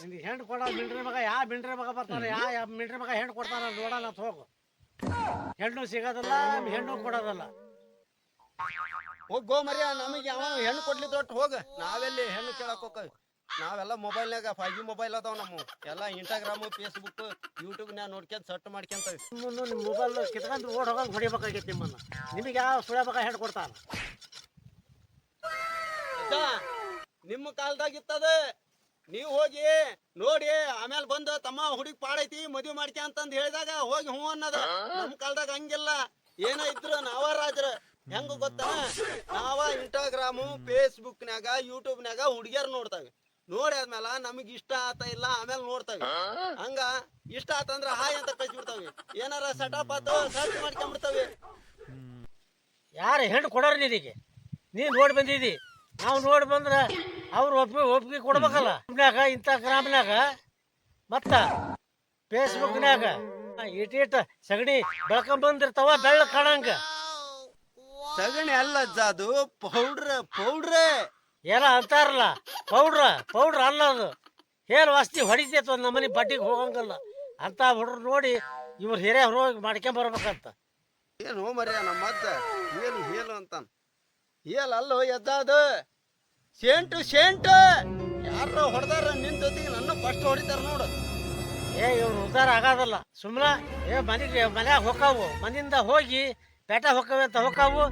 ನಿನಗೆ ಹೆಣ್ಣು ಕೊಡ ಮಿಂಡ್ರಿ ಮಗ ಯಾವ ಮಿಂಡ್ರಿ ಮಗ ಬರ್ತಾನೆ? ಯಾ ಯಾವ ಮಿಲ್ಟ್ರಿ ಮಗ ಹೆಣ್ಣು ಕೊಡ್ತಾನ ನೋಡೋಣ ಅಂತ ಹೋಗು. ಹೆಣ್ಣು ಸಿಗೋದಿಲ್ಲ ಹೆಣ್ಣು ಕೊಡೋದಲ್ಲ. ಹೋಗೋ ಮರ್ಯ ನಮಗೆ ಯಾವ ಹೆಣ್ಣು ಕೊಡ್ಲಿ ದೊಡ್ಡ ಹೋಗ. ನಾವೆಲ್ಲಿ ಹೆಣ್ಣು ಕೇಳಕ್ ಹೋಗ. ನಾವೆಲ್ಲ ಮೊಬೈಲ್ನಾಗ ಫೈವ್ ಜಿ ಮೊಬೈಲ್ ಅದಾವ ನಮ್ಮ. ಎಲ್ಲ ಇನ್ಸ್ಟಾಗ್ರಾಮು ಫೇಸ್ಬುಕ್ ಯೂಟ್ಯೂಬ್ನ್ಯಾಗ ನೋಡ್ಕೊಂಡ್ ಸರ್ಟ್ ಮಾಡ್ಕೊಂತ ನಿಮ್ಮನ್ನು ನಿಮ್ಮ ಮೊಬೈಲ್ ಕಿತ್ಕೊಂಡು ಓಡ್ ಹೋಗಂಗೆ ಹೊಡಿಬೇಕಾಗೈತಿ ನಿಮ್ಮನ್ನು. ನಿಮಗೆ ಯಾವ ಸುಳ್ಯ ಮಗ ಹೆಣ್ಣು ಕೊಡ್ತಾನ? ನಿಮ್ಮ ಕಾಲದಾಗ ಇತ್ತದ? ನೀವು ಹೋಗಿ ನೋಡಿ ಆಮೇಲೆ ಬಂದು ತಮ್ಮ ಹುಡುಗಿ ಪಾಡೈತಿ ಮದುವೆ ಮಾಡ್ಕೆ ಅಂತಂದ್ ಹೇಳಿದಾಗ ಹೋಗಿ ಹ್ಞೂ ಅನ್ನೋದು ನಮ್ ಕಾಲದಾಗ ಹಂಗಿಲ್ಲ. ಏನ ಇದ್ರು ನಾವ ರಾಜ್ರ. ಹೆಂಗ ಗೊತ್ತಾ? ನಾವ ಇನ್ಸ್ಟಾಗ್ರಾಮು ಫೇಸ್ಬುಕ್ನ್ಯಾಗ ಯೂಟ್ಯೂಬ್ನ್ಯಾಗ ಹುಡುಗಿಯರ್ ನೋಡ್ತಾವೆ. ನೋಡಿ ಆದ್ಮೇಲೆ ನಮಗ್ ಇಷ್ಟ ಆತ ಇಲ್ಲ ಆಮೇಲೆ ನೋಡ್ತಾವೆ. ಹಂಗ ಇಷ್ಟ ಆತಂದ್ರ ಹಾಯ್ ಅಂತ ಕಳ್ಸಿಬಿಡ್ತಾವೆ. ಏನಾರ ಸೆಟಪ್ ಆತು ಸರ್ಚ್ ಮಾಡ್ಕೊಂಡ್ಬಿಡ್ತಾವೆ ಯಾರು ಹೆಣ್ಣು ಕೊಡೋರು ನಿನಗೆ? ನೀನು ನೋಡಿ ಬಂದಿದ್ದಿ ನಾವು ನೋಡಿ ಬಂದ್ರೆ ಅವ್ರು ಒಪ್ಪಿಗೆ ಒಪ್ಪಿಗೆ ಕೊಡ್ಬೇಕಲ್ಲ. ಗ್ರಾಮ್ನಾಗ ಇಂಥ ಗ್ರಾಮ್ನಾಗ ಮತ್ತ ಇಟ್ ಇಟ ಸಗಣಿ ಬೆಳ್ಕೊಂಬಂದಿರ್ತಾವ ಬೆಳ್ಳ ಕಾಣಂಗ. ಸಗಣಿ ಅಲ್ಲ ಅದು ಪೌಡ್ರ ಪೌಡ್ರ. ಏನ ಅಂತಾರಲ್ಲ ಪೌಡ್ರ ಪೌಡ್ರ್ ಅಲ್ಲ ಅದು. ಏನು ವಸ್ತಿ ಹೊಡಿತೈತೆ ಒಂದು ನಮ್ಮನೆ ಬಡ್ಡಿಗೆ ಹೋಗಂಗಲ್ಲ. ಅಂತ ಹುಡ್ರು ನೋಡಿ ಇವ್ರು ಹಿರಿಯ ಹೋಗಿ ಮಾಡ್ಕೊಂಬರ್ಬೇಕಂತ ಏನು ಮರ್ಯ ನಮ್ಮ ಅಜ್ಜ ಏನು ಹೇಳು ಅಂತ ಅಲ್ಲೋ ಎದ್ದಾದು ಸೇಂಟು ಸೇಂಟು ಯಾರ ಹೊಡೆದಾರ ನಿನ್ ಜೊತೆಗೆ ನನ್ನ ಫಸ್ಟ್ ಹೊಡಿತಾರ ನೋಡು. ಏ ಇವ್ರು ಉದ್ದಾರ ಆಗೋದಲ್ಲ. ಸುಮ್ಮನೆ ಏ ಮನೆಗೆ ಮನ್ಯಾಗ ಹೊಕ್ಕಾವು ಮನೆಯಿಂದ ಹೋಗಿ ಪೇಟ ಹೊಕ್ಕವೆ ಅಂತ ಹೊಕ್ಕಾವು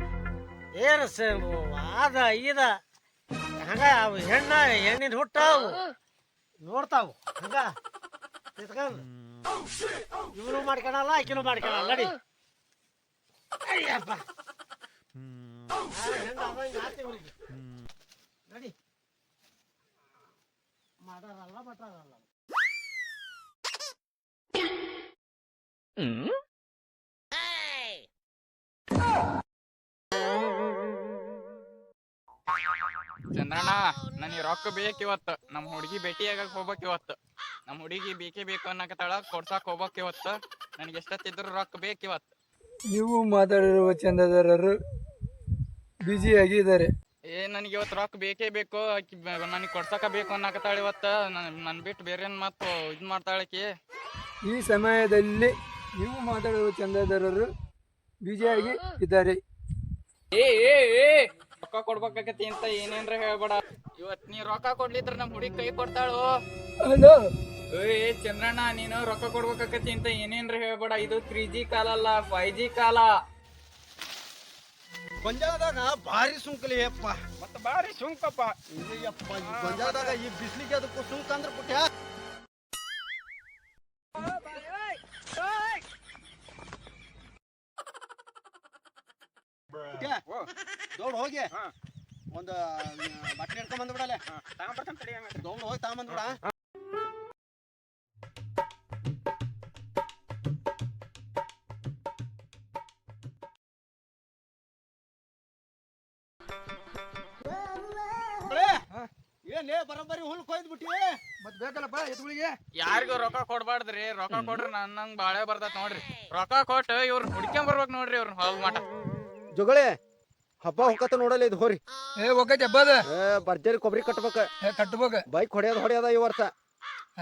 ಏನು ಸ ಆದ ಈದ. ಹಂಗ ಅವು ಹೆಣ್ಣ ಹೆಣ್ಣಿನ ಹುಟ್ಟಾವು. ನೋಡ್ತಾವು. ಹಂಗ. ನಿಂತ್ಕೊಂಡು. ಇವನು ಮಾಡ್ಕೊಳಲ್ಲ ಆಕಿನೂ ಮಾಡ್ಕೊಳಲ್ಲ. ನಡಿ. ಅಯ್ಯಪ್ಪ. ಆ, ಹೆಣ್ಣು. ನಡಿ ಮಾಡಾರಲ್ಲ ಬಟ್ಟಾರಲ್ಲ ಚಂದ್ರಣ್ಣ ನನಗೆ ರೊಕ್ಕ ಬೇಕು ಇವತ್ತು ನಮ್ಮ ಹುಡುಗಿ ಭೇಟಿ ಆಗಕ್ ಹೋಗ್ಬೇಕು ಇವತ್ತು ನಮ್ಮ ಹುಡುಗಿ ಬೇಕೇ ಬೇಕು ಅನ್ನಕತ್ತಾಳ ಕೊಡ್ಸಾಕ್ ಹೋಗ್ಬೇಕು ಇವತ್ತು ನನಗೆ ಎಷ್ಟೊತ್ತಿದ್ರು ರೊಕ್ಕ ಬೇಕು ಇವತ್ತು ನೀವು ಮಾತಾಡಿರುವ ಚಂದದಾರರು ಬ್ಯುಸಿ ಆಗಿದ್ದಾರೆ. ಏ ನನಗೆ ಇವತ್ತು ರೊಕ್ಕ ಬೇಕೇ ಬೇಕು. ಆಕಿ ನನಗೆ ಕೊಡ್ಸಕ ಬೇಕು ಅನ್ನಕತ್ತಾಳೆ ಇವತ್ತು. ನನ್ನ ಬಿಟ್ಟು ಬೇರೆ ಮತ್ತು ಇದು ಮಾಡ್ತಾಳಕಿ ಈ ಸಮಯದಲ್ಲಿ ನೀವು ಮಾತಾಡುವ ಚಂದದಾರರು ಬಿಜಿಯಾಗಿ ಇದ್ದಾರೆ. ಏ ಏ ಏ ರೊಕ್ಕ ಕೊಡ್ಬೇಕಾಗತಿ ಅಂತ ಏನೇನ್ರ ಹೇಳ್ಬೇಡ. ಇವತ್ತು ನೀ ರೊಕ್ಕ ಕೊಡ್ಲಿದ್ರ ನಮ್ಮ ಹುಡುಗಿ ಕೈ ಕೊಡ್ತಾಳು? ಹಲೋ? ಏ ಚಂದ್ರಣ್ಣ ನೀನು ರೊಕ್ಕ ಕೊಡ್ಬೇಕಾಗತಿ ಅಂತ ಏನೇನ್ರ ಹೇಳ್ಬೇಡ. ಇದು ತ್ರೀ ಜಿ ಕಾಲ ಅಲ್ಲ ಫೈವ್ ಜಿ ಕಾಲ. ಗೊಂಜಾಳದಾಗ ಭಾರಿ ಸುಂಕಲಿ ಯಪ್ಪ ಮತ್ತೆ ಬಾರಿ ಸುಂಕಪ್ಪ ಯಪ್ಪ ಈ ಗೊಂಜಾಳದಾಗ ಈ ಬಿಸ್ಲಿಗೆ ಅದಕ್ಕೂ ಸುಂಕ ಅಂದ್ರ ಪುಟ್ಯ ಪುಟ್ಯ, ದೌಡ್ ಹೋಗಿ ಒಂದು ಬಟ್ಟೆ ಹಿಡ್ಕೊಂಡ್ ಬಂದ್ಬಿಡಲ್ಲ ದೌಡ್ ಹೋಗಿ ತಗೊಂಬಂದ್ಬಿಡ ಏನ್ಲೇ ಬರೋಬ್ಬರಿ ಹುಲ್ ಕೊಯ್ದು ಬಿಟ್ಟಿ ಮತ್ ಬೇಕಲ್ಲಪ್ಪ ಎತ್ತುಗಳಿಗೆ ಯಾರಿಗೂ ರೊಕ್ಕ ಕೊಡ್ಬಾರ್ದ್ರಿ ರೊಕ್ಕ ಕೊಡ್ರಿ ನನ್ನಂಗ್ ಬಾಳೆ ಬರ್ತೈತ್ ನೋಡ್ರಿ. ರೊಕ್ಕ ಕೊಟ್ಟು ಇವ್ರ ಹುಡ್ಕೊಂಡ್ ಬರ್ಬೇಕ್ ನೋಡ್ರಿ ಇವ್ರ ಹೊಲ್ ಮಾಟ ಜೊಗಳೆ ಹಬ್ಬ ಹೊಕ್ಕತ್ತ ನೋಡಲ್ಲ ಇದು ಹೋರಿ. ಏ ಹೋಗೈತಿ ಹಬ್ಬದ ಏ ಭರ್ಜರಿ ಕೊಬ್ಬರಿ ಕಟ್ಬೇಕ. ಏ ಕಟ್ಬೇಕ. ಬೈಕ್ ಹೊಡೆಯೋದ್ ಹೊಡೆಯೋದ ಈ ವರ್ಷ.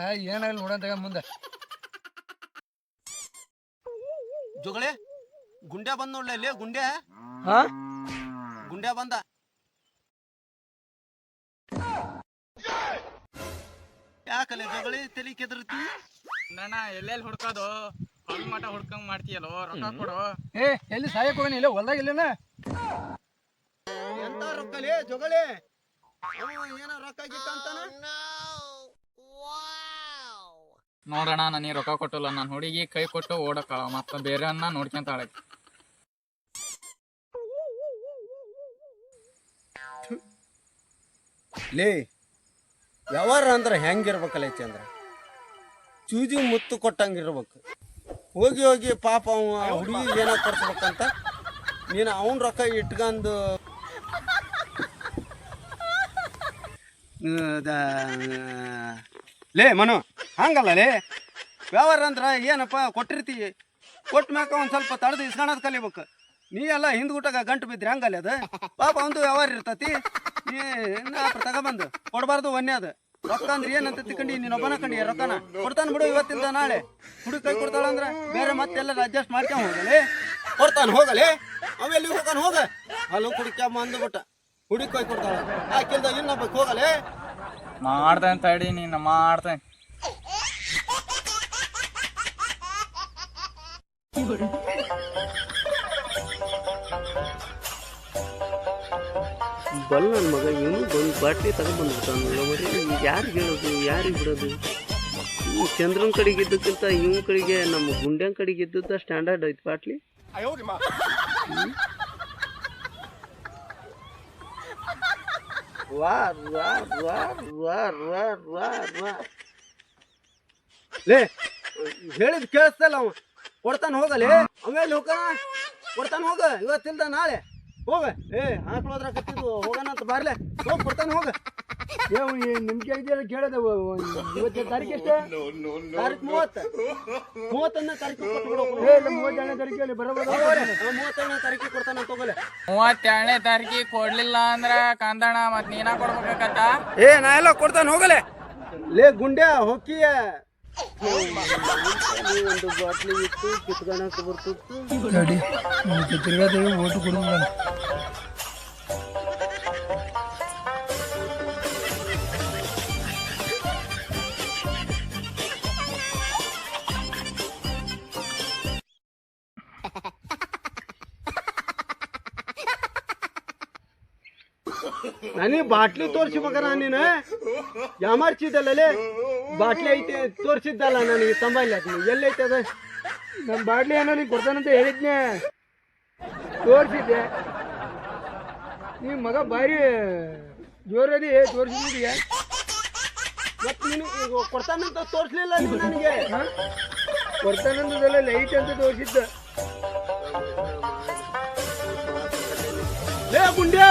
ಏ ಏನಾಗಲ್ಲ ನೋಡಂತ ಮುಂದೆ. ಜೊಗಳೆ ಗುಂಡ್ಯಾ ಬಂದ್ ನೋಡ್ಲ ಇಲ್ಲಿ? ಗುಂಡ್ಯಾ? ಹಾ? ಗುಂಡ್ಯಾ ಬಂದ? ಯಾಕಲೆ ಜೊಗಳಿ ತಲಿ ಕೆದರ್ತಿ ಅಣ್ಣ ಎಲ್ಲೆಲ್ಲಿ ಹುಡ್ಕೋದು? ಹೊಲ್ ಮಠ ಹುಡ್ಕಂಗ್ ಮಾಡ್ತೀಯಲ್ಲೋ ರೊಕ್ಕ ಕೊಡು. ಏ ಎಲ್ಲಿ ಸಾಯಕ್ ಹೋಗಿನ ಇಲ್ಲ ಹೊಲ್ದಾಗ ಇಲ್ಲನ? ಎಂತ ರೊಕ್ಕಲೆ ಜೊಗಳೆ? ಏನ ಏನೋ ರೊಕ್ಕ ಗಿಕ್ಕ ಅಂತಾನ? ನೋಡೋಣ ನನಗೆ ರೊಕ್ಕ ಕೊಟ್ಟಲ್ಲ. ನನ್ನ ಹುಡುಗಿ ಕೈ ಕೊಟ್ಟು ಓಡಕ ಮತ್ತೆ ಬೇರೆ ಅನ್ನ ನೋಡ್ಕೊಂತಾಳೆ. ಲೇ ವ್ಯವಹಾರ ಅಂದ್ರೆ ಹೆಂಗಿರ್ಬೇಕಲ್ಲ ಅಂದ್ರೆ? ಚೂಜಿ ಮುತ್ತು ಕೊಟ್ಟಂಗಿರ್ಬೇಕು ಹೋಗಿ ಹೋಗಿ ಪಾಪ ಅವ ಹುಡುಗಿ ಏನೋ ಕೊಡ್ಸ್ಬೇಕಂತ ನೀನು ಅವನ ರೊಕ್ಕ ಇಟ್ಕೊಂಡು ಲೇ ಮನು, ಹಂಗಲ್ಲ ಲೇ. ವ್ಯವಹಾರ ಅಂದ್ರೆ ಏನಪ್ಪ ಕೊಟ್ಟಿರ್ತೀವಿ ಕೊಟ್ಟ ಮ್ಯಾಕ ಒಂದು ಸ್ವಲ್ಪ ತಡೆದು ಇಸ್ಕೊಳೋದು ಕಲಿಬೇಕು. ನೀ ಎಲ್ಲ ಹಿಂದ್ಗುಟ್ಟಾಗ ಗಂಟು ಬಿದ್ರಿ ಹಂಗಲ್ಲ ಅದು. ಪಾಪ ಒಂದು ವ್ಯವಹಾರ ಇರ್ತತಿ. ನೀ ನಾ ತಗೊಬಂದು. ಕೊಡಬಾರ್ದು ಒನ್ನೆ ಅದು. ರೊಕ್ಕ ಅಂದ್ರೆ ಏನಂತ ತಿಕ್ಕಂಡಿ ನೀನ್ ಒಬ್ಬನ ಕಂಡಿ ರೊಕ್ಕನ? ಕೊಡ್ತಾನ ಬಿಡು ಇವತ್ತಿಂದ ನಾಳೆ. ಹುಡುಗ ಕೈ ಕೊಡ್ತಾಳ ಅಂದ್ರೆ ಬೇರೆ ಮತ್ತೆಲ್ಲ ಅಡ್ಜಸ್ಟ್ ಮಾಡ್ಕೊಂಡ್ ಹೋಗಲಿ. ಕೊಡ್ತಾನ ಹೋಗಲಿ? ಅವೆಲ್ಲಿ ಹೋಗನ್ ಹೋಗ. ಅಲ್ಲಿ ಕುಡಿಕ ಅಂದ್ಬಿಟ್ಟ. ಹುಡುಗ ಕೈ ಕೊಡ್ತಾಳ. ಆಕಿಲ್ದ ಇನ್ನೊಬ್ಬ ಹೋಗಲಿ? ಹೇಳಿ ನೀನ್ ನೀನು ಮಾಡ್ತೇನೆ ಬಲ್ ನನ್ನ ಮಗ, ಇವನು ಬಂದು ಬಾಟ್ಲಿ ತಗೊಂಡ್ಬಂದ್ಬಿಟ್ಟು ಯಾರಿಗೆ ಹೇಳೋದು ಯಾರಿಗೆ ಬಿಡೋದು? ಈ ಚಂದ್ರನ ಕಡೆಗೆ ಇದ್ದಕ್ಕಿಂತ ಇವನ ಕಡೆಗೆ, ನಮ್ಮ ಗುಂಡ್ಯಾನ್ ಕಡೆಗೆ ಇದ್ದದ್ದ ಸ್ಟ್ಯಾಂಡರ್ಡ್ ಐತಿ ಬಾಟ್ಲಿ ಲೇ, ಹೇಳಿದ್ ಕೇಳಿಸ್ತಲ್ಲ ಅವ. ಕೊಡ್ತಾನ ಹೋಗಲಿ ಆಮೇಲೆ ಲೋಕ? ಕೊಡ್ತಾನೆ ಹೋಗ, ಇವತ್ತಿಲ್ದ ನಾಳೆ. ಹೋಗ. ಏ ಹಾಕ್ಳು ಹೋದ್ರ ಕತ್ತಿದ್ದು ಹೋಗೋಣ ಅಂತ ಬಾರ್ಲೆ. ಹೋಗಿ ಕೊಡ್ತಾನೆ ಹೋಗ. ನಿಮ್ಗೆ ಕೇಳದ ಇವತ್ತಿನ ತಾರೀಕು ಎಷ್ಟು? ತಾರೀಕು ಮೂವತ್ತು. ಮೂವತ್ತೊಂದನೇ ತಾರೀಕು ಮೂವತ್ತೆರಡನೇ ತಾರೀಕಲ್ಲಿ ಬರಬಹುದು ಮೂವತ್ತೆರಡನೇ ತಾರೀಕು ಕೊಡ್ತಾನ ತಗೋಲೆ ಮೂವತ್ತೆರಡನೇ ತಾರೀಕಿಗೆ ಕೊಡ್ಲಿಲ್ಲ ಅಂದ್ರ ಕಾಂದಣ ಮತ್ ನೀನ ಕೊಡ್ಬೇಕಾಗತ್ತ? ಏ ನಾ ಎಲ್ಲ ಕೊಡ್ತಾನೆ ಹೋಗಲೆ. ಲೇ ಗುಂಡ್ಯಾ ಹೊಕ್ಕಿಯ. ಒಂದು ಬಾಟ್ಲಿ ಇತ್ತು ಕಿತ್ಕೊಳಕ್ ಬರ್ತಿತ್ತು ನೋಡಿ ತಿರ್ಗಾದೇವಿ ಓಟು ಕೊಡುದಿಲ್ಲ ನನಗೆ ಬಾಟ್ಲಿ ತೋರಿಸಿ ಮಗನ ನೀನು ಯಾಮಾರ್ಸಿದ್ದಲ್ಲೇ ಬಾಟ್ಲಿ ಐತೆ ತೋರಿಸಿದ್ದಲ್ಲ ನನಗೆ ಅದು ಎಲ್ಲೈತೆ ಅದ? ನಮ್ಮ ಬಾಟ್ಲಿ ಏನೋ ನೀನು ಕೊಡ್ತಾನಂತ ಹೇಳಿದ್ನೆ. ತೋರಿಸಿದ್ದೆ. ನಿಮ್ಮ ಮಗ ಭಾರಿ ಜೋರದಿ ತೋರಿಸಿದ್ಯಾ? ಮತ್ತೆ ನೀನು ಈಗ ಕೊಡ್ತಾನಂತ ತೋರಿಸ್ಲಿಲ್ಲ ನೀನು ನನಗೆ? ಕೊಡ್ತಾನಂತದಲ್ಲ ಲೈಟ್ ಅಂತ ತೋರಿಸಿದ್ದ. ಲೇ ಗುಂಡ್ಯ!